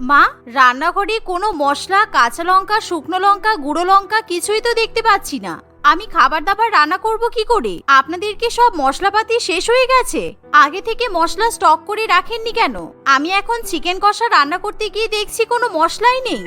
মা, রান্নাঘরে কোনো মশলা, কাঁচা লঙ্কা, শুকনো লঙ্কা, গুঁড়ো লঙ্কা কিছুই তো দেখতে পাচ্ছি না। আমি খাবার দাবার রান্না করব কি করে? আপনাদের কি সব মশলাপাতি শেষ হয়ে গেছে। আগে থেকে মশলা স্টক করে রাখেননি কেন? আমি এখন চিকেন কষা রান্না করতে গিয়ে দেখছি কোনো মশলাই নেই।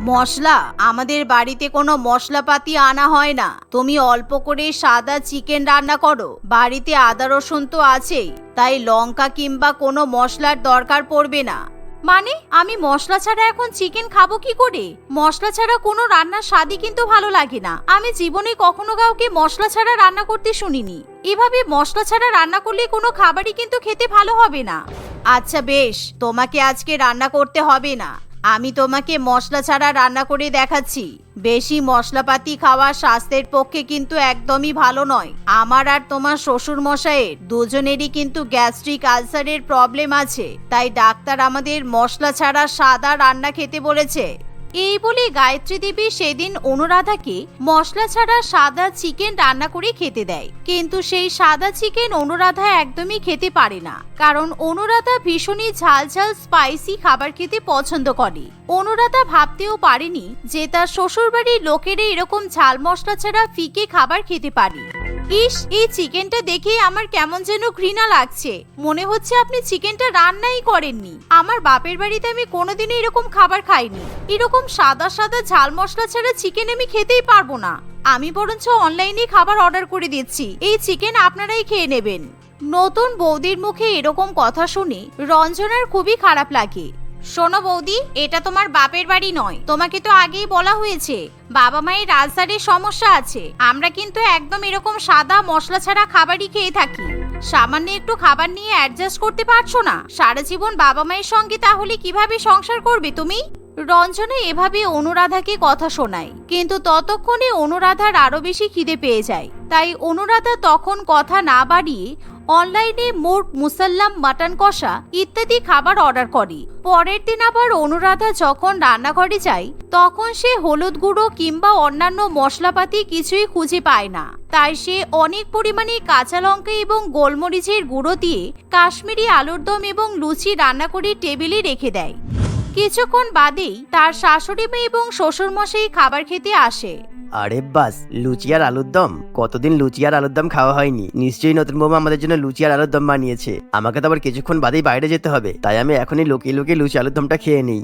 মশলা? আমাদের বাড়িতে কোনো মশলাপাতি আনা হয় না। তুমি অল্প করে সাদা চিকেন রান্না করো। বাড়িতে আদা, রসুন তো আছেই। তাই লঙ্কা কিংবা কোনো মশলার দরকার পড়বে না। মানে আমি মশলা ছাড়া এখন চিকেন খাব কি করে? মশলা ছাড়া কোনো রান্নার স্বাদই কিন্তু ভালো লাগে না। আমি জীবনে কখনো কাউকে মশলা ছাড়া রান্না করতে শুনিনি। এভাবে মশলা ছাড়া রান্না করলে কোনো খাবারই কিন্তু খেতে ভালো হবে না। আচ্ছা বেশ, তোমাকে আজকে রান্না করতে হবে না। আমি তোমাকে মশলা ছাড়া রান্না করে দেখাচ্ছি। বেশি মশলাপাতি খাওয়া স্বাস্থ্যের পক্ষে কিন্তু একদমই ভালো নয়। আমার আর তোমার শ্বশুর মশাইয়ের দুজনেরই কিন্তু গ্যাস্ট্রিক আলসারের প্রবলেম আছে। তাই ডাক্তার আমাদের মশলা ছাড়া সাদা রান্না খেতে বলেছে। এই বলে গায়ত্রী দেবী সেদিন অনুরাধাকে মশলা ছাড়া সাদা চিকেন রান্না করে খেতে দেয়। কিন্তু সেই সাদা চিকেন অনুরাধা একদমই খেতে পারে না। কারণ অনুরাধা ভীষণই ঝাল ঝাল স্পাইসি খাবার খেতে পছন্দ করে। অনুরাধা ভাবতেও পারেনি যে তার শ্বশুরবাড়ির লোকেরা এরকম ঝাল মশলা ছাড়া ফিকে খাবার খেতে পারে। ইস, এই চিকেনটা দেখে আমার কেমন যেন ঘৃণা লাগছে। মনে হচ্ছে আপনি চিকেনটা রান্নাই করেননি। আমার বাপের বাড়িতে আমি কোনোদিনও এরকম খাবার খাইনি। এরকম সাদা সাদা ঝাল মশলা ছাড়া চিকেন আমি খেতেই পারব না। আমি বরঞ্চ অনলাইনে খাবার অর্ডার করে দিচ্ছি। এই চিকেন আপনারাই খেয়ে নেবেন। নতুন বৌদির মুখে এরকম কথা শুনে রঞ্জনার খুবই খারাপ লাগে। শোনো বৌদি, এটা তোমার বাপের বাড়ি নয়। তোমাকে তো আগেই বলা হয়েছে, বাবা মায়ের রাজধানীর সমস্যা আছে। আমরা কিন্তু একদম এরকম সাদা মশলা ছাড়া খাবারই খেয়ে থাকি। সামান্য একটু খাবার নিয়ে অ্যাডজাস্ট করতে পারছ না? সারা জীবন বাবা মায়ের সঙ্গে তাহলে কীভাবে সংসার করবে তুমি? রঞ্জনা এভাবে অনুরাধাকে কথা শোনায়, কিন্তু ততক্ষণে অনুরাধার আরও বেশি খিদে পেয়ে যায়। তাই অনুরাধা তখন কথা না বাড়িয়ে অনলাইনে মোট মুসাল্লাম, মাটন কষা ইত্যাদি খাবার অর্ডার করে। পরের দিন আবার অনুরাধা যখন রান্নাঘরে যায়, তখন সে হলুদ গুঁড়ো কিংবা অন্যান্য মশলাপাতি কিছুই খুঁজে পায় না। তাই সে অনেক পরিমাণে কাঁচা লঙ্কা এবং গোলমরিচের গুঁড়ো দিয়ে কাশ্মীরি আলুর দম এবং লুচি রান্না করে টেবিলে রেখে দেয়। কিছুক্ষণ বাদেই তার শাশুড়ি মেয়ে এবং শ্বশুরমশাই খাবার খেতে আসে। আরে বাস লুচি আর আলুর দম? কতদিন লুচি আর আলুর দম খাওয়া হয়নি? নিশ্চয়ই নতুন বৌমা আমাদের জন্য লুচি আর আলুর দম বানিয়েছে। আমাকে তো আবার কিছুক্ষণ বাদেই বাইরে যেতে হবে তাই আমি এখনই লুকিয়ে লুকিয়ে লুচি আলুর দমটা খেয়ে নিই।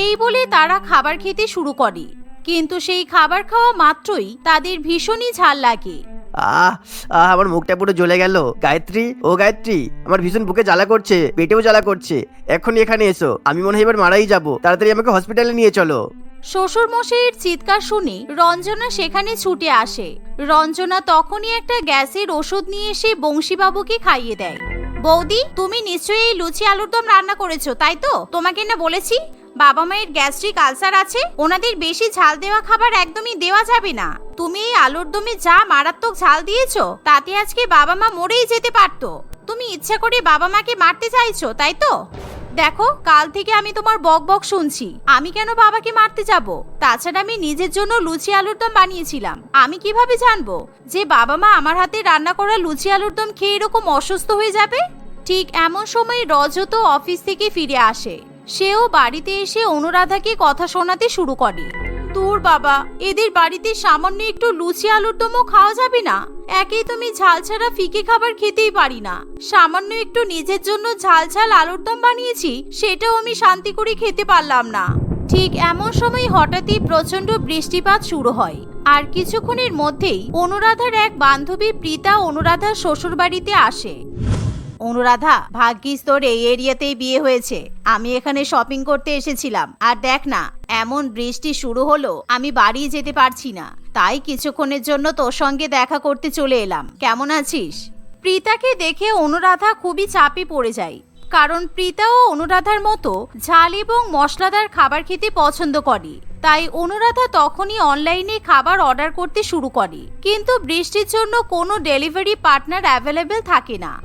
এই বলে তারা খাবার খেতে শুরু করে। কিন্তু সেই খাবার খাওয়া মাত্রই তাদের ভীষণই ঝাল লাগে। আহ আহ আমার মুখটা পুরো জ্বলে গেল। গায়ত্রী ও গায়ত্রী আমার ভীষণ বুকে জ্বালা করছে পেটেও জ্বালা করছে। এখনই এখানে এসো। আমি মনে হয় এবার মারাই যাব। তাড়াতাড়ি আমাকে হসপিটালে নিয়ে চলো। শ্বশুর মশাইয়ের চিৎকার শুনে রঞ্জনা সেখানে ছুটে আসে। রঞ্জনা তখনই একটা গ্যাসের ওষুধ নিয়ে এসে বংশীবাবুকে খাইয়ে দেয়। বৌদি তুমি নিশ্চয়ই এই লুচি আলুর দম রান্না করেছ তাই তো? তোমাকে না বলেছি? বাবা মায়ের গ্যাস্ট্রিক আলসার আছে, ওনাদের বেশি ঝাল দেওয়া খাবার একদমই দেওয়া যাবে না। তুমি এই আলুর দমে যা মারাত্মক ঝাল দিয়েছ, তাতে আজকে বাবা মা মরেই যেতে পারতো। তুমি ইচ্ছা করে বাবা মাকে মারতে চাইছো, তাই তো? দেখো, কাল থেকে আমি তোমার বক বক শুনছি। আমি কেন বাবাকে মারতে যাব? তাছাড়া আমি নিজের জন্য লুচি আলুর দম বানিয়েছিলাম। আমি কীভাবে জানব যে বাবা মা আমার হাতে রান্না করা লুচি আলুর দম খেয়ে এরকম অসুস্থ হয়ে যাবে? ঠিক এমন সময় রজত অফিস থেকে ফিরে আসে। সেও বাড়িতে এসে অনুরাধাকে কথা শোনাতে শুরু করে। তোর বাবা, এদের বাড়িতে সামান্য একটু লুচি আলুর দমও খাওয়া যাবে না? একেই তুমি ঝাল ছাড়া ফিকে খাবার খেতেই পারি না। সামান্য একটু নিজের জন্য ঝাল ঝাল আলুর দম বানিয়েছি, সেটাও আমি শান্তি করে খেতে পারলাম না। ঠিক এমন সময় হঠাৎই প্রচণ্ড বৃষ্টিপাত শুরু হয়। আর কিছুক্ষণের মধ্যেই অনুরাধার এক বান্ধবী প্রীতা অনুরাধার শ্বশুরবাড়িতে আসে। অনুরাধা, ভাগ্যিস তোর এই এরিয়াতেই বিয়ে হয়েছে। আমি এখানে শপিং করতে এসেছিলাম। আর দেখ না, এমন বৃষ্টি শুরু হলো, আমি বাড়ি যেতে পারছি না। তাই কিছুক্ষণের জন্য তোর সঙ্গে দেখা করতে চলে এলাম। কেমন আছিস? প্রীতাকে দেখে অনুরাধা খুবই চাপে পড়ে যায়। কারণ প্রীতা ও অনুরাধার মতো ঝাল এবং মশলাদার খাবার খেতে পছন্দ করে। তাই অনুরাধা তখনই অনলাইনে খাবার অর্ডার করতে শুরু করে। কিন্তু বৃষ্টির জন্য কোনো ডেলিভারি পার্টনার অ্যাভেলেবেল থাকে না।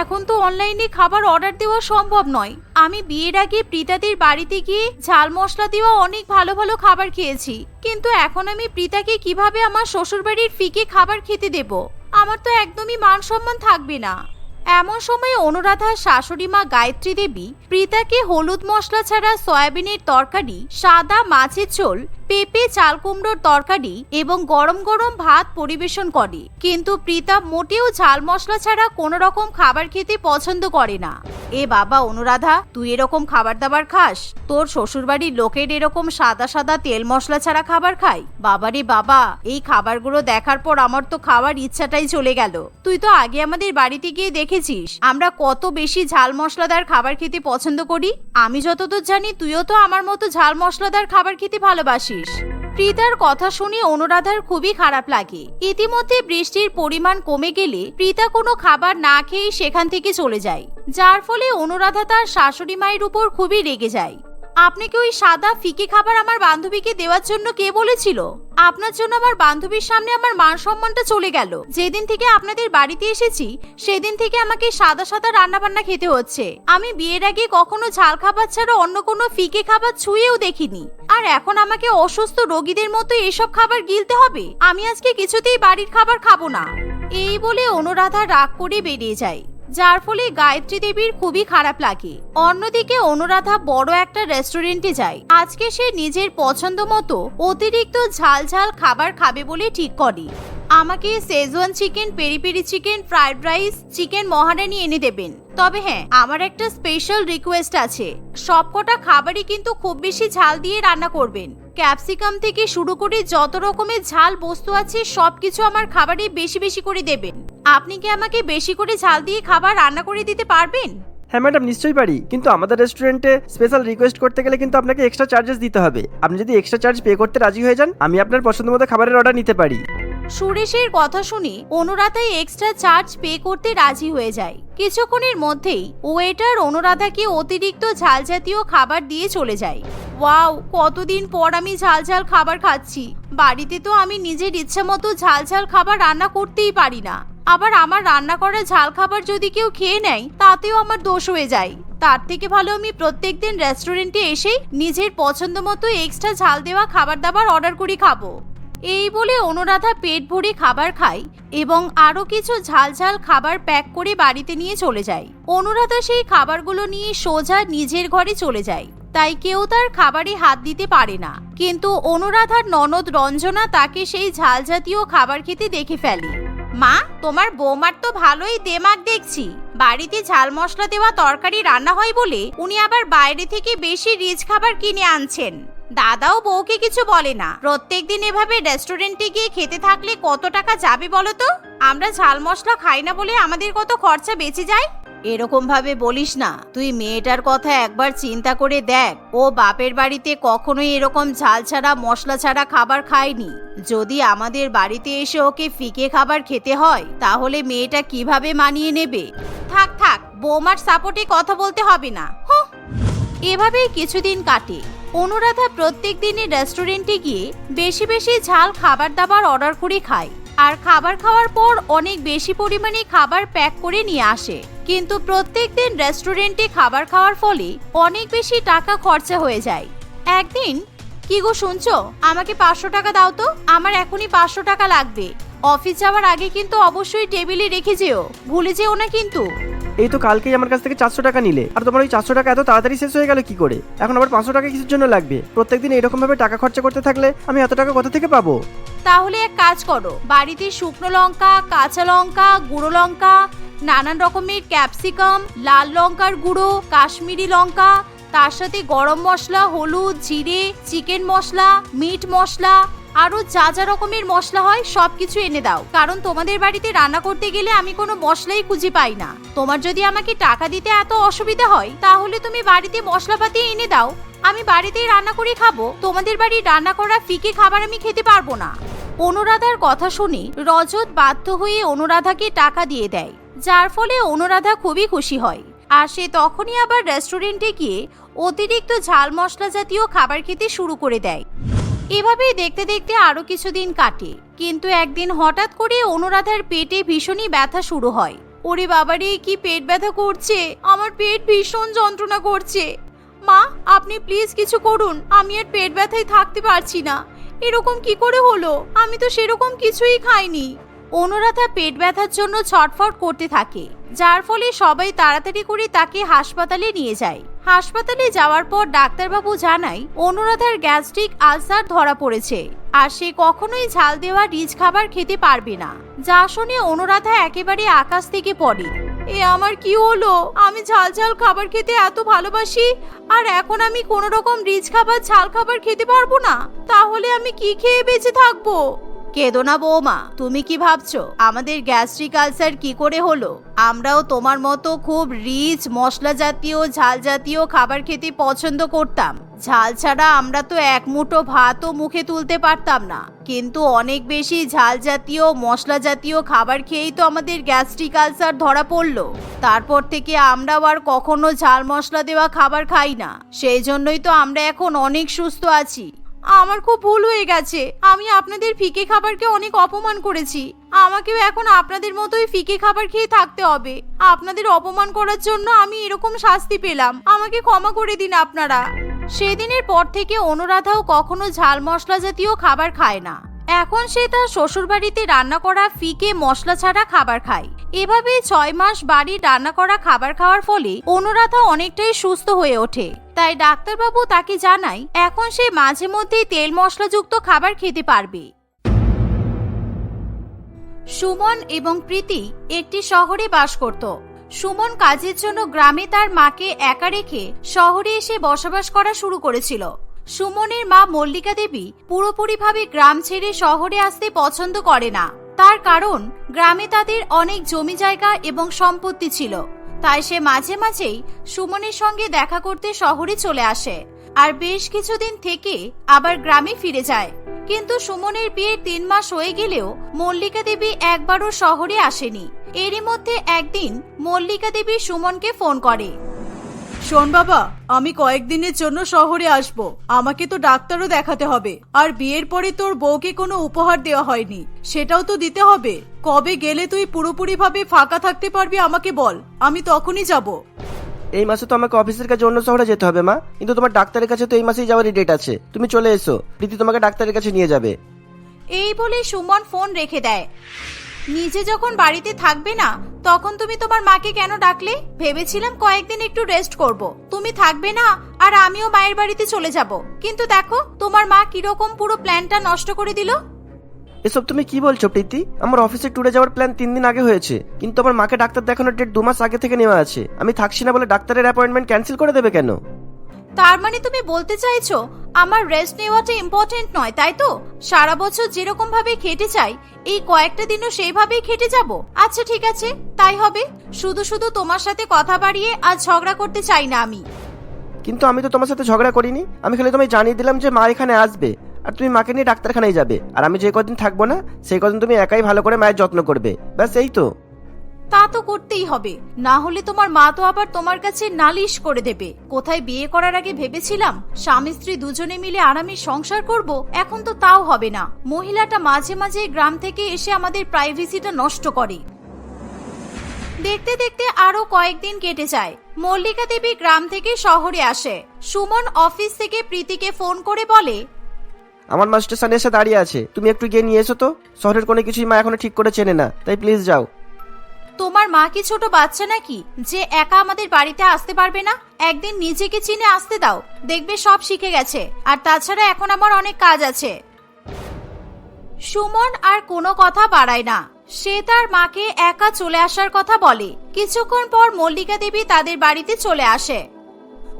এখন তো অনলাইনে খাবার অর্ডার দেওয়া সম্ভব নয়। আমি বিয়ের আগে প্রীতাদের বাড়িতে গিয়ে ঝাল মশলা দেওয়া অনেক ভালো ভালো খাবার খেয়েছি। কিন্তু এখন আমি প্রীতাকে কীভাবে আমার শ্বশুরবাড়ির ফিকে খাবার খেতে দেব? আমার তো একদমই মান সম্মান থাকবে না। এমন সময় অনুরাধার শাশুড়ি মা, গায়ত্রী দেবী প্রীতাকে হলুদ মশলা ছাড়া সয়াবিনের তরকারি, সাদা মাছের ঝোল পেঁপে, চাল কুমড়োর তরকারি এবং গরম গরম ভাত পরিবেশন করে। কিন্তু প্রীতা মোটেও ঝাল মশলা ছাড়া কোনো রকম খাবার খেতে পছন্দ করে না। এ বাবা অনুরাধা, তুই এরকম খাবার দাবার খাস? তোর শ্বশুরবাড়ির লোকের এরকম সাদা সাদা তেল মশলা ছাড়া খাবার খায় বাবারে বাবা, এই খাবারগুলো দেখার পর আমার তো খাওয়ার ইচ্ছাটাই চলে গেল। তুই তো আগে আমাদের বাড়িতে গিয়ে দেখেছিস, আমরা কত বেশি ঝাল মশলাদার খাবার খেতে পছন্দ করি। আমি যতদূর জানি, তুইও তো আমার মতো ঝাল মশলাদার খাবার খেতে ভালোবাসিস। প্রীতার কথা শুনে অনুরাধার খুবই খারাপ লাগে। ইতিমধ্যে বৃষ্টির পরিমাণ কমে গেলে প্রীতা কোনো খাবার না খেয়েই সেখান থেকে চলে যায়। যার ফলে অনুরাধা তার শাশুড়ি মায়ের উপর খুবই রেগে যায়। আপনি কি ওই সাদা ফিকে খাবার আমার বান্ধবীকে দেওয়ার জন্য কে বলেছিল? আপনার জন্য আমার বান্ধবীর সামনে আমার মান সম্মানটা চলে গেল। যেদিন থেকে আপনাদের বাড়িতে এসেছি, সেদিন থেকে আমাকে সাদা সাদা রান্না বান্না খেতে হচ্ছে। আমি বিয়ের আগে কখনো ঝাল খাবার ছাড়া অন্য কোনো ফিকে খাবার ছুঁয়েও দেখিনি। আর এখন আমাকে অসুস্থ রোগীদের মতো এসব খাবার গিলতে হবে? আমি আজকে কিছুতেই বাড়ির খাবার খাব না। এই বলে অনুরাধা রাগ করে বেরিয়ে যায়। যার ফলে গায়ত্রী দেবীর খুবই খারাপ লাগে। অন্যদিকে অনুরাধা বড় একটা রেস্টুরেন্টে যায়। আজকে সে নিজের পছন্দ মতো অতিরিক্ত ঝাল ঝাল খাবার খাবে বলে ঠিক করে। আমাকে Szechuan chicken peri peri chicken fried rice chicken Maharani এনে দেবেন। তবে হ্যাঁ আমার একটা স্পেশাল রিকোয়েস্ট আছে। সবকটা খাবারই কিন্তু খুব বেশি ঝাল দিয়ে রান্না করবেন। ক্যাপসিকাম থেকে শুরু করে যত রকমের ঝাল বস্তু আছে, সবকিছু আমার খাবারে বেশি বেশি করে দেবেন। আপনি কি আমাকে বেশি করে ঝাল দিয়ে খাবার রান্না করে দিতে পারবেন? হ্যাঁ ম্যাডাম নিশ্চয়ই পারি। কিন্তু আমাদের রেস্টুরেন্টে স্পেশাল রিকোয়েস্ট করতে গেলে কিন্তু আপনাকে এক্সট্রা চার্জেস দিতে হবে। আপনি যদি এক্সট্রা চার্জ পে করতে রাজি হয়ে যান আমি আপনার পছন্দ মতো খাবারের অর্ডার নিতে পারি। সুরেশের কথা শুনে অনুরাধাই এক্সট্রা চার্জ পে করতে রাজি হয়ে যায়। কিছুক্ষণের মধ্যেই ওয়েটার অনুরাধাকে অতিরিক্ত ঝাল জাতীয় খাবার দিয়ে চলে যায়। ওয়াও কতদিন পর আমি ঝাল ঝাল খাবার খাচ্ছি। বাড়িতে তো আমি নিজের ইচ্ছে মতো ঝাল ঝাল খাবার রান্না করতেই পারি না। আবার আমার রান্না করা ঝাল খাবার যদি কেউ খেয়ে নেয়, তাতেও আমার দোষ হয়ে যায়। তার থেকে ভালো আমি প্রত্যেক দিন রেস্টুরেন্টে এসেই নিজের পছন্দ মতো এক্সট্রা ঝাল দেওয়া খাবার দাবার অর্ডার করে খাব। এই বলে অনুরাধা পেট ভরে খাবার খায় এবং আরও কিছু ঝাল ঝাল খাবার প্যাক করে বাড়িতে নিয়ে চলে যায়। অনুরাধা সেই খাবারগুলো নিয়ে সোজা নিজের ঘরে চলে যায়। তাই কেউ তার খাবারে হাত দিতে পারে না। কিন্তু অনুরাধার ননদ রঞ্জনা তাকে সেই ঝাল জাতীয় খাবার খেতে দেখে ফেলে। মা, তোমার বৌমার তো ভালোই দেমাগ দেখছি। বাড়িতে ঝাল মশলা দেওয়া তরকারি রান্না হয় বলে উনি আবার বাইরে থেকে বেশি রিচ খাবার কিনে আনছেন। দাদাও বউকে কিছু বলে না। প্রত্যেক দিন এভাবে রেস্টুরেন্টে গিয়ে খেতে থাকলে কত টাকা যাবে বলো তো? আমরা ঝাল মশলা খাই না বলে আমাদের কত খরচা বেঁচে যায়? এরকম ভাবে বলিস না। তুই মেয়েটার কথা একবার চিন্তা করে দেখ। ও বাপের বাড়িতে কখনোই এরকম ঝাল ছাড়া, মশলা ছাড়া খাবার খায়নি। যদি আমাদের বাড়িতে এসে ওকে ফিকে খাবার খেতে হয়, তাহলে মেয়েটা কীভাবে মানিয়ে নেবে? থাক থাক, বৌমার সাপোর্টে কথা বলতে হবে না। এভাবেই কিছুদিন কাটে। অনুরাধা প্রত্যেক দিনই রেস্টুরেন্টে গিয়ে বেশি বেশি ঝাল খাবার দাবার অর্ডার করে খায়। আর খাবার খাওয়ার পর অনেক বেশি পরিমাণে খাবার প্যাক করে নিয়ে আসে। কিন্তু প্রত্যেক দিন রেস্টুরেন্টে খাবার খাওয়ার ফলে অনেক বেশি টাকা খরচা হয়ে যায়। একদিন, কি গো শুনছো? আমাকে পাঁচশো টাকা দাও তো। আমার এখনই পাঁচশো টাকা লাগবে। অফিস যাওয়ার আগে কিন্তু অবশ্যই টেবিলে রেখে যেও। ভুলে যেও না কিন্তু। এই তো কালকেই আমার কাছ থেকে চারশো টাকা নিলে। আর তোমার ওই চারশো টাকা এত তাড়াতাড়ি শেষ হয়ে গেল কি করে? এখন আবার পাঁচশো টাকা কিছুর জন্য লাগবে? প্রত্যেকদিন এরকম ভাবে টাকা খরচা করতে থাকলে আমি এত টাকা কোথা থেকে পাবো? তাহলে এক কাজ করো, বাড়িতে শুকনো লঙ্কা, কাঁচা লঙ্কা, গুঁড়ো লঙ্কা, নানান রকমের ক্যাপসিকাম, লাল লঙ্কার গুঁড়ো, কাশ্মীরি লঙ্কা, তার সাথে গরম মশলা, হলুদ, জিরে, চিকেন মশলা, মিট মশলা আরও যা যা রকমের মশলা হয়, সবকিছু এনে দাও। কারণ তোমাদের বাড়িতে রান্না করতে গেলে আমি কোনো মশলাই খুঁজে পাই না। তোমার যদি আমাকে টাকা দিতে এত অসুবিধা হয়, তাহলে তুমি বাড়িতে মশলাপাতি এনে দাও। আমি বাড়িতেই রান্না করে খাব। তোমাদের বাড়ির রান্না করা ফিকে খাবার আমি খেতে পারব না। অনুরাধার কথা শুনে রজত বাধ্য হয়ে অনুরাধাকে টাকা দিয়ে দেয়। যার ফলে অনুরাধা খুবই খুশি হয়। আর সে তখনই আবার রেস্টুরেন্টে গিয়ে অতিরিক্ত ঝাল মশলা জাতীয় খাবার খেতে শুরু করে দেয়। এভাবেই দেখতে দেখতে আরও কিছুদিন কাটে। কিন্তু একদিন হঠাৎ করে অনুরাধার পেটে ভীষণই ব্যথা শুরু হয়। ওরে বাবারে, কি পেট ব্যথা করছে? আমার পেট ভীষণ যন্ত্রণা করছে। মা, আপনি প্লিজ কিছু করুন। আমি আর পেট ব্যথায় থাকতে পারছি না। এরকম কি করে হলো? আমি তো সেরকম কিছুই খাইনি। অনুরাধা পেট ব্যথার জন্য ছটফট করতে থাকে, যার ফলে সবাই তাড়াতাড়ি করে তাকে হাসপাতালে নিয়ে যায়। হাসপাতালে যাওয়ার পর ডাক্তারবাবু জানায়, অনুরাধার গ্যাস্ট্রিক আলসার ধরা পড়েছে আর সে কখনোই ঝাল দেওয়া রিচ খাবার খেতে পারবে না। যা শুনে অনুরাধা একেবারে আকাশ থেকে পড়ে। এ আমার কি হলো? আমি ঝাল ঝাল খাবার খেতে এত ভালোবাসি আর এখন আমি কোনো রকম রিচ খাবার, ঝাল খাবার খেতে পারব না? তাহলে আমি কি খেয়ে বেঁচে থাকব? কেদো না বৌমা, তুমি কি ভাবছ? আমাদের গ্যাস্ট্রিক আলসার কি করে হলো? আমরাও তোমার মতো খুব রিচ মশলা জাতীয় ঝাল জাতীয় খাবার খেতে পছন্দ করতাম। ঝাল ছাড়া আমরা তো এক মুঠো ভাতও মুখে তুলতে পারতাম না। কিন্তু অনেক বেশি ঝাল জাতীয় মশলা জাতীয় খাবার খেয়েই তো আমাদের গ্যাস্ট্রিক আলসার ধরা পড়ল। তারপর থেকে আমরাও আর কখনো ঝাল মশলা দেওয়া খাবার খাই না। সেই জন্যই তো আমরা এখন অনেক সুস্থ আছি। আমার খুব ভুল হয়ে গেছে। আমি আপনাদের ফিকে খাবারকে অনেক অপমান করেছি। আমাকেও এখন আপনাদের মতোই ফিকে খাবার খেয়ে থাকতে হবে। আপনাদের অপমান করার জন্য আমি এরকম শাস্তি পেলাম। আমাকে ক্ষমা করে দিন আপনারা। সেদিনের পর থেকে অনুরাধাও কখনো ঝাল মশলা জাতীয় খাবার খায় না। এখন সে তার শ্বশুরবাড়িতে রান্না করা ফিকে মশলা ছাড়া খাবার খায়। এভাবেই ছয় মাস বাড়ির রান্না করা খাবার খাওয়ার ফলে অনুরাধা অনেকটাই সুস্থ হয়ে ওঠে। তাই ডাক্তারবাবু তাকে জানায়, এখন সে মাঝে মধ্যেই তেল মশলাযুক্ত খাবার খেতে পারবে। সুমন এবং প্রীতি একটি শহরে বাস করত। সুমন কাজের জন্য গ্রামে তার মাকে একা রেখে শহরে এসে বসবাস করা শুরু করেছিল। সুমনের মা মল্লিকা দেবী পুরোপুরিভাবে গ্রাম ছেড়ে শহরে আসতে পছন্দ করে না। তার কারণ, গ্রামে তাদের অনেক জমি জায়গা এবং সম্পত্তি ছিল। তাই সে মাঝে মাঝেই সুমনের সঙ্গে দেখা করতে শহরে চলে আসে। আর বেশ কিছুদিন থেকে আবার গ্রামে ফিরে যায়। কিন্তু সুমনের বিয়ের তিন মাস হয়ে গেলেও মল্লিকা দেবী একবারও শহরে আসেনি। এরই মধ্যে একদিন মল্লিকা দেবী সুমনকে ফোন করে। শোন বাবা আমি কয়েকদিনের জন্য শহরে আসব। আমাকে তো ডাক্তারও দেখাতে হবে। আর বিয়ের পরে তোর বউকে কোনো উপহার দেওয়া হয়নি। সেটাও তো দিতে হবে। কবে গেলে তুই পুরোপুরি ভাবে ফাঁকা থাকতে পারবি আমাকে বল। আমি তখনই যাব। এই মাসে তো আমাকে অফিসের কাছে অন্য শহরে যেতে হবে মা। কিন্তু তোমার ডাক্তারের কাছে তো এই মাসেই যাওয়ারই ডেট আছে। তুমি চলে এসো। প্রীতি তোমাকে ডাক্তারের কাছে নিয়ে যাবে। এই বলে সুমন ফোন রেখে দেয়। নিজে যখন বাড়িতে থাকবে না, তখন তুমি তোমার মাকে কেন ডাকলে? ভেবেছিলাম কয়েকদিন একটু রেস্ট করব। তুমি থাকবে না আর আমিও মায়ের বাড়িতে চলে যাব। কিন্তু দেখো, তোমার মা কীরকম পুরো প্ল্যানটা নষ্ট করে দিল। এসব তুমি কি বলছো, প্রীতি? আমার অফিসে ট্যুরে যাওয়ার প্ল্যান তিন দিন আগে হয়েছে। কিন্তু আমার মাকে ডাক্তার দেখানোর ডেট দু মাস আগে থেকে নেওয়া আছে। আমি থাকছি না বলে ডাক্তারের অ্যাপয়েন্টমেন্ট ক্যান্সেল করে দেবে কেন? তার মানে তুমি বলতে চাইছো, আমার রেস্ট নেওয়াটা ইম্পর্টেন্ট নয়, তাই তো? সারা বছর যেরকম ভাবে খেটে চাই এই কয়েকটা দিনও সেইভাবেই খেটে যাব। আচ্ছা ঠিক আছে, তাই হবে। শুধু শুধু তোমার সাথে কথা বাড়িয়ে আর ঝগড়া করতে চাই না আমি। কিন্তু আমি তো তোমার সাথে ঝগড়া করিনি। আমি খালি তোমায় জানিয়ে দিলাম যে মা এখানে আসবে। আর তুমি মাকে নিয়ে ডাক্তারখানায় যাবে। আর আমি যে কদিন থাকব না, সেই কদিন তুমি একাই ভালো করে মায়ের যত্ন করবে। ব্যাস, এই তো। তা তো করতেই হবে। না হলে তোমার মা তো আবার তোমার কাছে নালিশ করে দেবে। কোথায় বিয়ে করার আগে ভেবেছিলাম, স্বামী স্ত্রী দুজনে মিলে আরামে সংসার করব, এখন তো তাও হবে না। মহিলাটা মাঝে মাঝে গ্রাম থেকে এসে আমাদের প্রাইভেসিটা নষ্ট করে। দেখতে দেখতে আরও কয়েকদিন কেটে যায়। মল্লিকা দেবী গ্রাম থেকে শহরে আসে। সুমন অফিস থেকে প্রীতিকে ফোন করে বলে, আমার মা স্টেশনে এসে দাঁড়িয়ে আছে। তুমি একটু গিয়ে নিয়ে এসো তো। শহরের কোনো কিছুই মা এখনও ঠিক করে চেনে না। তাই প্লিজ যাও। তোমার মা কি ছোট বাচ্চা নাকি? যে একা আমাদের বাড়িতে আসতে পারবে না? একদিন নিজেকে চিনে আসতে দাও। দেখবে সব শিখে গেছে। আর তাছাড়া এখন আমার অনেক কাজ আছে। সুমন আর কোনো কথা বাড়ায় না। সে তার মাকে একা চলে আসার কথা বলে। কিছুক্ষণ পর মল্লিকা দেবী তাদের বাড়িতে চলে আসে।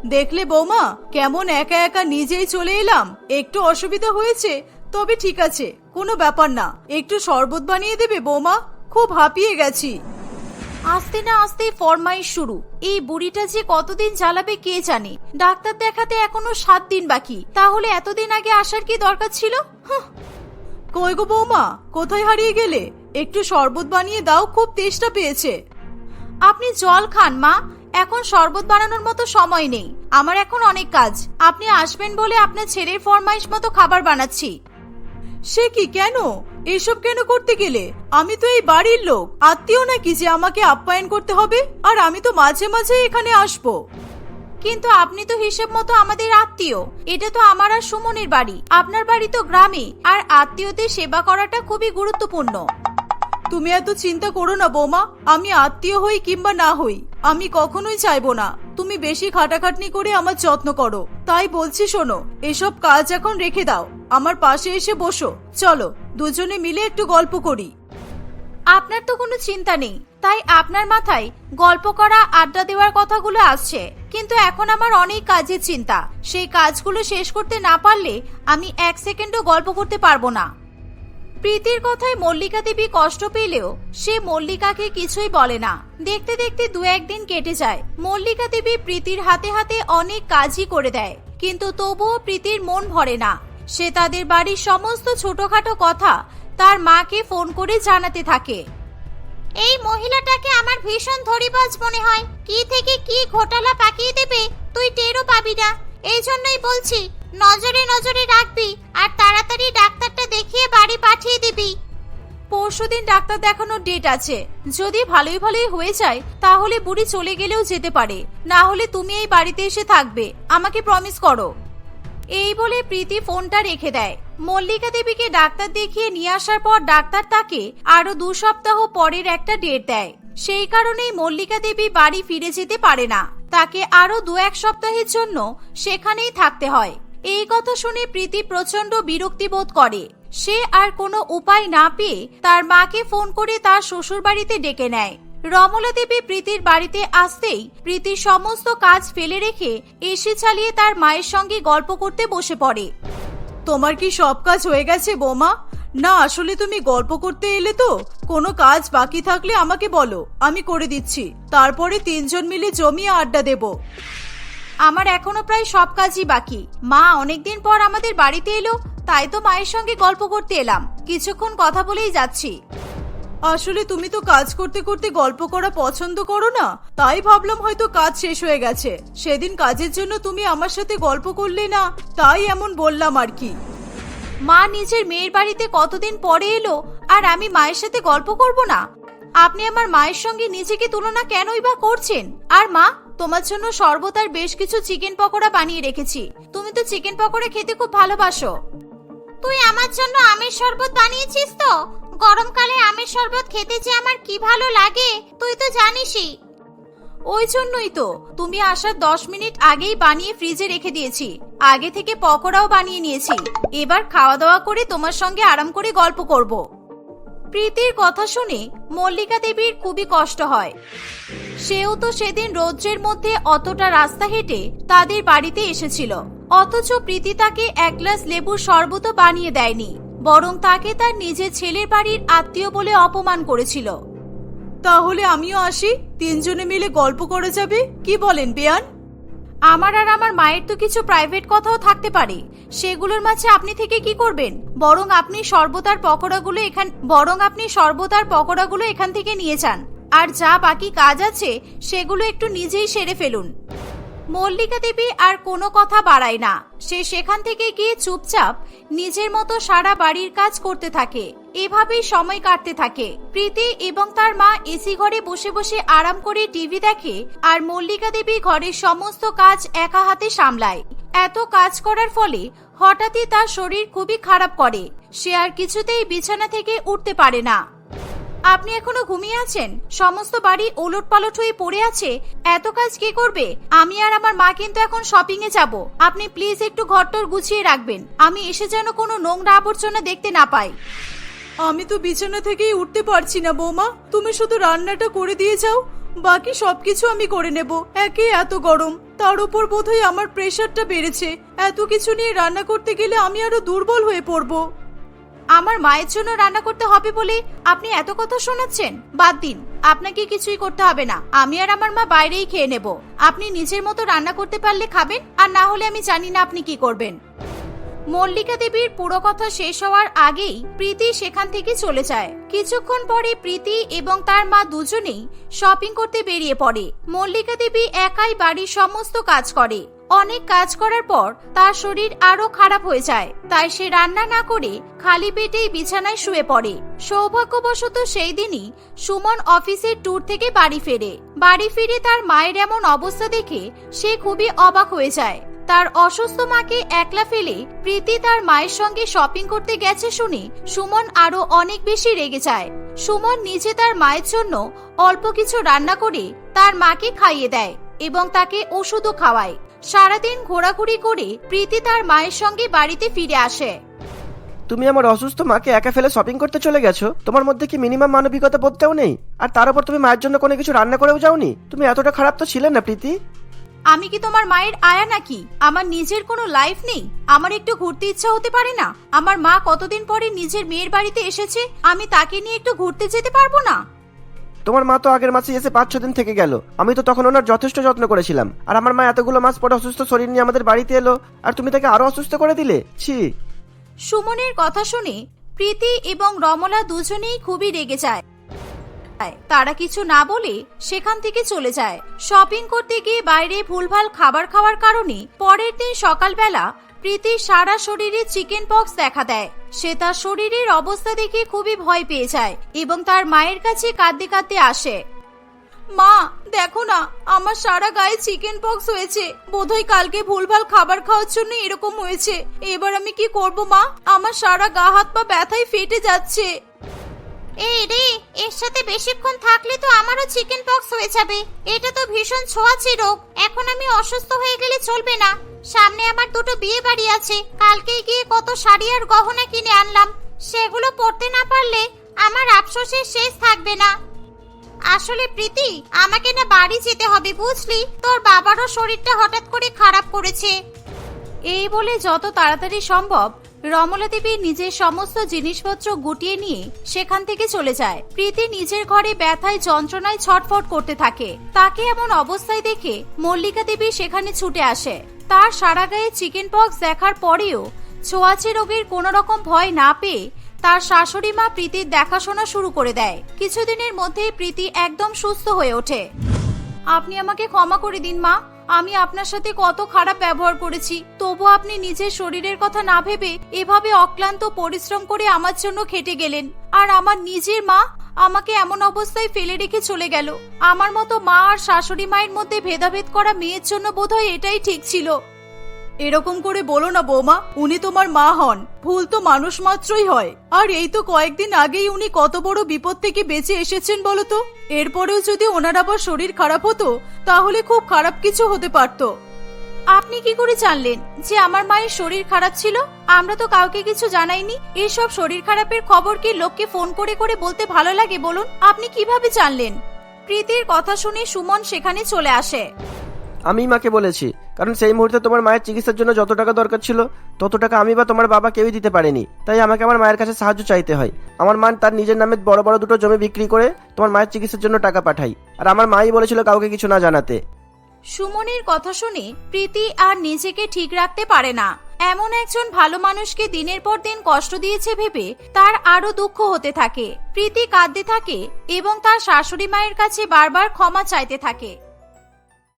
দেখলে বৌমা, কেমন একা একা নিজেই চলে এলাম। একটু অসুবিধা হয়েছে, তবে ঠিক আছে। কোনো ব্যাপার না। একটু শরবত বানিয়ে দেবে বৌমা। খুব হাঁপিয়ে গেছি। আস্তে না আস্তে ফরমাইশ শুরু। এই বুড়িটা যে কতদিন জ্বালাবে কে জানে? ডাক্তার দেখাতে এখনও সাত দিন বাকি। তাহলে এতদিন আগে আসার কি দরকার ছিল? কই গো বৌমা, কোথায় হারিয়ে গেলে? একটু শরবত বানিয়ে দাও, খুব তেষ্টা পেয়েছে। আপনি জল খান, মা। এখন শরবত বানানোর মতো সময় নেই। আমার এখন অনেক কাজ। আপনি আসবেন বলে আপনার ছেলের ফরমাইশ মতো খাবার বানাচ্ছি। সে কি, কেন? এসব কেন করতে গেলে? আমি তো এই বাড়ির লোক। আত্মীয় নাকি যে আমাকে আপ্যায়ন করতে হবে? আর আমি তো মাঝে মাঝে এখানে আসব। কিন্তু আপনি তো হিসেব মতো আমাদের আত্মীয়। এটা তো আমার আর সুমনের বাড়ি। আপনার বাড়ি তো গ্রামে। আর আত্মীয়দের সেবা করাটা খুবই গুরুত্বপূর্ণ। তুমি এত চিন্তা করো না বৌমা। আমি আত্মীয় হই কিংবা না হই আমি কখনোই চাইব না। তুমি বেশি খাটাখাটনি করে আমার যত্ন করো। তাই বলছি শোনো এসব কাজ এখন রেখে দাও। আমার পাশে এসে বসো। চলো। দুজনে মিলে একটু গল্প করি। আপনার তো কোনো চিন্তা নেই, তাই আপনার মাথায় গল্প করা, আড্ডা দেওয়ার কথাগুলো আসছে। কিন্তু এখন আমার অনেক কাজের চিন্তা। সেই কাজগুলো শেষ করতে না পারলে আমি এক সেকেন্ডও গল্প করতে পারব না। প্রীতির কথায় মল্লিকা দেবী কষ্ট পেলেও সে মল্লিকাকে কিছুই বলে না। দেখতে দেখতে দু একদিন কেটে যায়। মল্লিকা দেবী প্রীতির হাতে হাতে অনেক কাজই করে দেয়। কিন্তু তবুও প্রীতির মন ভরে না। সে তাদের বাড়ির সমস্ত ছোটখাটো কথা তার মাকে ফোন করে জানাতে থাকে। এই মহিলাটাকে আমার ভীষণ ধরিবাজ মনে হয়। কি থেকে কি ঘোটালা পাকিয়ে দেবে তুই টেরও পাবি না। এই জন্যই বলছি নজরে নজরে রাখবি আর তাড়াতাড়ি ডাক্তারটা দেখিয়ে বাড়ি পাঠিয়ে দিবি। পরশুদিন ডাক্তার দেখানোর ডেট আছে। যদি ভালোই ভালোই হয়ে যায় তাহলে বুড়ি চলে গেলেও যেতে পারে। না হলে তুমি এই বাড়িতে এসে থাকবে। আমাকে প্রমিস করো। এই বলে প্রীতি ফোনটা রেখে দেয়। মল্লিকা দেবীকে ডাক্তার দেখিয়ে নিয়ে আসার পর ডাক্তার তাকে আরও দু সপ্তাহ পরের একটা ডেট দেয়। সেই কারণেই মল্লিকা দেবী বাড়ি ফিরে যেতে পারে না। তাকে আরও দু এক সপ্তাহের জন্য সেখানেই থাকতে হয়। এই কথা শুনে প্রীতি প্রচণ্ড বিরক্তি বোধ করে। সে আর কোনো উপায় না পেয়ে তার মাকে ফোন করে তার শ্বশুর বাড়িতে ডেকে নেয়। রমলা দেবী প্রীতির বাড়িতে আসতেই প্রীতির সমস্ত কাজ ফেলে রেখে এসি চালিয়ে তার মায়ের সঙ্গে গল্প করতে বসে পড়ে। তোমার কি সব কাজ হয়ে গেছে বোমা? না আসলে তুমি গল্প করতে এলে তো কোনো কাজ বাকি থাকলে আমাকে বলো আমি করে দিচ্ছি। তারপরে তিনজন মিলে জমিয়ে আড্ডা দেব। আমার এখনও প্রায় সব কাজই বাকি। মা অনেকদিন পর আমাদের বাড়িতে এলো তাই তো মায়ের সঙ্গে গল্প করতে এলাম। কিছুক্ষণ কথা বলেই যাচ্ছি। আসলে তুমি তো কাজ করতে করতে গল্প করা পছন্দ করো না? তাই ভাবলাম হয়তো কাজ শেষ হয়ে গেছে। সেদিন কাজের জন্য তুমি আমার সাথে গল্প করলে না, তাই এমন বললাম আর কি। মা নিজের মেয়ের বাড়িতে কতদিন পরে এলো আর আমি মায়ের সাথে গল্প করব না? আপনি আমার মায়ের সঙ্গে নিজেকে তুলনা কেনই বা করছেন? আর মা, তোমার জন্য শরবত আর বেশ কিছু চিকেন পকোড়া বানিয়ে রেখেছি। তুমি তো চিকেন পকোড়া খেতে খুব ভালোবাসো। তুই আমার জন্য আমের শরবত বানিয়েছিস তো? গরমকালে আমের শরবত খেতে যে আমার কি ভালো লাগে, তুই তো জানিসই। ওই জন্যই তো, তুমি আসার দশ মিনিট আগেই বানিয়ে ফ্রিজে রেখে দিয়েছি। আগে থেকে পকোড়াও বানিয়ে নিয়েছি। এবার খাওয়া দাওয়া করে তোমার সঙ্গে আরাম করে গল্প করব। প্রীতির কথা শুনে মল্লিকা দেবীর খুবই কষ্ট হয়। সেও তো সেদিন রৌদ্রের মধ্যে অতটা রাস্তা হেঁটে তাদের বাড়িতে এসেছিল। অথচ প্রীতি তাকে এক গ্লাস লেবুর শরবতও বানিয়ে দেয়নি। বরং তাকে তার নিজের ছেলের বাড়ির আত্মীয় বলে অপমান করেছিল। তাহলে আমিও আসি? তিনজনে মিলে গল্প করে যাবে? কি বলেন বেয়ান? আমার আর আমার মায়ের তো কিছু প্রাইভেট কথাও থাকতে পারে। সেগুলোর মাঝে আপনি থেকে কি করবেন? বরং আপনি সর্বতার পকোড়াগুলো এখান বরং আপনি সর্বতার পকোড়াগুলো এখান থেকে নিয়ে যান। আর যা বাকি কাজ আছে সেগুলো একটু নিজেই সেরে ফেলুন। মল্লিকা দেবী আর কোনো কথা বাড়ায় না। সে সেখান থেকে গিয়ে চুপচাপ নিজের মতো সারা বাড়ির কাজ করতে থাকে। এভাবেই সময় কাটতে থাকে। প্রীতি এবং তার মা এসি ঘরে বসে বসে আরাম করে টিভি দেখে আর মল্লিকা দেবী ঘরের সমস্ত কাজ একা হাতে সামলায়। এত কাজ করার ফলে হঠাৎই তার শরীর খুবই খারাপ করে। সে আর কিছুতেই বিছানা থেকে উঠতে পারে না। আপনি এখনও ঘুমিয়ে আছেন? সমস্ত বাড়ি ওলট পালট হয়ে পড়ে আছে। এত কাজ কে করবে? আমি আর আমার মা কিন্তু এখন শপিং এ যাব। আপনি প্লিজ একটু ঘরটর গুছিয়ে রাখবেন। আমি এসে যেন কোনো নোংরা আবর্জনা দেখতে না পাই। আমি তো বিছানা থেকেই উঠতে পারছি না, বৌমা। তুমি শুধু রান্নাটা করে দিয়ে যাও। বাকি সবকিছু আমি করে নেব। একে এত গরম। তার উপর বোধহয় আমার প্রেশারটা বেড়েছে। এত কিছু নিয়ে রান্না করতে গেলে আমি আরও দুর্বল হয়ে পড়ব। আমার মায়ের জন্য রান্না করতে হবে বলে আপনি এত কথা শোনাচ্ছেন? বাদ দিন। আপনাকে কিছুই করতে হবে না। আমি আর আমার মা বাইরেই খেয়ে নেব। আপনি নিজের মতো রান্না করতে পারলে খাবেন, আর না হলে আমি জানি না আপনি কি করবেন। মল্লিকা দেবীর পুরো কথা শেষ হওয়ার আগেই প্রীতি সেখান থেকে চলে যায়। কিছুক্ষণ পরে প্রীতি এবং তার মা দুজনেই শপিং করতে বেরিয়ে পড়ে। মল্লিকা দেবী একাই বাড়ির সমস্ত কাজ করে। অনেক কাজ করার পর তার শরীর আরও খারাপ হয়ে যায়। তাই সে রান্না না করে খালি পেটেই বিছানায় শুয়ে পড়ে। সৌভাগ্যবশত সেই দিনই সুমন অফিসের ট্যুর থেকে বাড়ি ফেরে। বাড়ি ফিরে তার মায়ের এমন অবস্থা দেখে সে খুবই অবাক হয়ে যায়। তার অসুস্থ মাকে একলা ফেলে প্রীতি তার মায়ের সঙ্গে শপিং করতে গেছে শুনে সুমন আরও অনেক বেশি রেগে যায়। সুমন নিজে তার মায়ের জন্য অল্প কিছু রান্না করে তার মাকে খাইয়ে দেয় এবং তাকে ওষুধও খাওয়ায়। সারাদিন ঘোরাঘুরি করে প্রীতি তার মায়ের সঙ্গে বাড়িতে ফিরে আসে। তুমি আমার অসুস্থ মাকে একা ফেলে শপিং করতে চলে গেছো? তোমার মধ্যে কি মিনিমাম মানবিকতা বোধটাও নেই? আর তার উপর তুমি মায়ের জন্য কোনো কিছু রান্না করেও যাওনি? তুমি এতটা খারাপ তো ছিলে না প্রীতি? আমি কি তোমার মায়ের আয়া নাকি? আমার নিজের কোনো লাইফ নেই? আমার একটু ঘুরতে ইচ্ছা হতে পারে না? আমার মা কতদিন পরে নিজের মেয়ের বাড়িতে এসেছে? আমি তাকে নিয়ে একটু ঘুরতে যেতে পারব না? তোমার মা তো আগের মাসে এসে পাঁচ ছ দিন থেকে গেল। আমি তো তখন ওনার যথেষ্ট যত্ন করেছিলাম। আর আমার মা এতগুলো মাস পরে অসুস্থ শরীর নিয়ে আমাদের বাড়িতে এলো, আর তুমি তাকে আরও অসুস্থ করে দিলে? ছি। সুমনের কথা শুনে প্রীতি এবং রমলা দুজনেই খুবই রেগে যায়। তারা কিছু না বলে সেখান থেকে চলে যায়। শপিং করতে গিয়ে বাইরে ভুলভাল খাবার খাওয়ার কারণে পরের দিন সকালবেলা প্রীতির সারা শরীরে চিকেন পক্স দেখা দেয়। সে তার শরীরের অবস্থা দেখে খুবই ভয় পেয়ে যায় এবং তার মায়ের কাছে কাঁদতে কাঁদতে আসে। মা, দেখো না, আমার সারা গায়ে চিকেন পক্স হয়েছে। বোধহয় কালকে ভুলভাল খাবার খাওয়ার জন্য এরকম হয়েছে। এবার আমি কি করব, মা? আমার সারা গা, হাত, পা ব্যথায় ফেটে যাচ্ছে। এই রে, এর সাথে বেশিক্ষণ থাকলে তো আমারও চিকেন পক্স হয়ে যাবে। এটা তো ভীষণ ছোঁয়াচে রোগ। এখন আমি অসুস্থ হয়ে গেলে চলবে না। সামনে আমার দুটো বিয়ে বাড়ি আছে। কালকে গিয়ে কত শাড়ি আর গহনা কিনে আনলাম। সেগুলো পরতে না পারলে আমার আফসোসের শেষ থাকবে না। আসলে প্রীতি, আমাকে না বাড়ি যেতে হবে, বুঝলি? তোর বাবারও শরীরটা হঠাৎ করে খারাপ করেছে। এই বলে যত তাড়াতাড়ি সম্ভব, রমলা দেবী নিজের সমস্ত জিনিসপত্র গুটিয়ে নিয়ে সেখান থেকে চলে যায়। প্রীতি নিজের ঘরে ব্যথায়, যন্ত্রণায় ছটফট করতে থাকে। তাকে এমন অবস্থায় দেখে মল্লিকা দেবী সেখানে ছুটে আসে। তার সারা গায়ে চিকেন পক্স দেখার পরেও ছোঁয়াচে রোগের কোনো রকম ভয় না পেয়ে তার শাশুড়ি মা প্রীতির দেখাশোনা শুরু করে দেয়। কিছুদিনের মধ্যেই প্রীতি একদম সুস্থ হয়ে ওঠে। আপনি আমাকে ক্ষমা করে দিন, মা। আমি আপনার সাথে কত খারাপ ব্যবহার করেছি। তবু আপনি নিজের শরীরের কথা না ভেবে এভাবে অক্লান্ত পরিশ্রম করে আমার জন্য খেটে গেলেন। আর আমার নিজের মা আমাকে এমন অবস্থায় ফেলে রেখে চলে গেল। আমার মতো মা আর শাশুড়ি মায়ের মধ্যে ভেদাভেদ করা মেয়ের জন্য বোধহয় এটাই ঠিক ছিল। এরকম করে বলো না, বৌমা, উনি তোমার মা হন। ভুল তো মানুষ মাত্রই হয়। আর এই তো কয়েকদিন আগেই উনি কত বড় বিপদ থেকে বেঁচে এসেছেন বলো তো? এরপরেও যদি ওনার আবার শরীর খারাপ হতো, তাহলে খুব খারাপ কিছু হতে পারতো। আপনি কি করে জানলেন যে আমার মায়ের শরীর খারাপ ছিল? আমরা তো কাউকে কিছু জানাইনি। এসব শরীর খারাপের খবর কি লোককে ফোন করে করে বলতে ভালো লাগে বলুন? আপনি কীভাবে জানলেন? প্রীতির কথা শুনে সুমন সেখানে চলে আসে। আমি মাকে বলেছি, কারণ সেই মুহূর্তে তোমার মায়ের চিকিৎসার জন্য যত টাকা দরকার ছিল, তত টাকা আমি বা তোমার বাবা কেউই দিতে পারেনি। তাই আমাকে আমার মায়ের কাছে সাহায্য চাইতে হয়। আমার মা তার নিজের নামে বড় বড় দুটো জমি বিক্রি করে তোমার মায়ের চিকিৎসার জন্য টাকা পাঠাই। আর আমার মাই বলেছিল কাউকে কিছু না জানাতে। সুমনের কথা শুনে প্রীতি আর নিজেকে ঠিক রাখতে পারে না। এমন একজন ভালো মানুষকে দিনের পর দিন কষ্ট দিয়েছে ভেবে তার আরও দুঃখ হতে থাকে। প্রীতি কাঁদতে থাকে এবং তার শাশুড়ি মায়ের কাছে বারবার ক্ষমা চাইতে থাকে।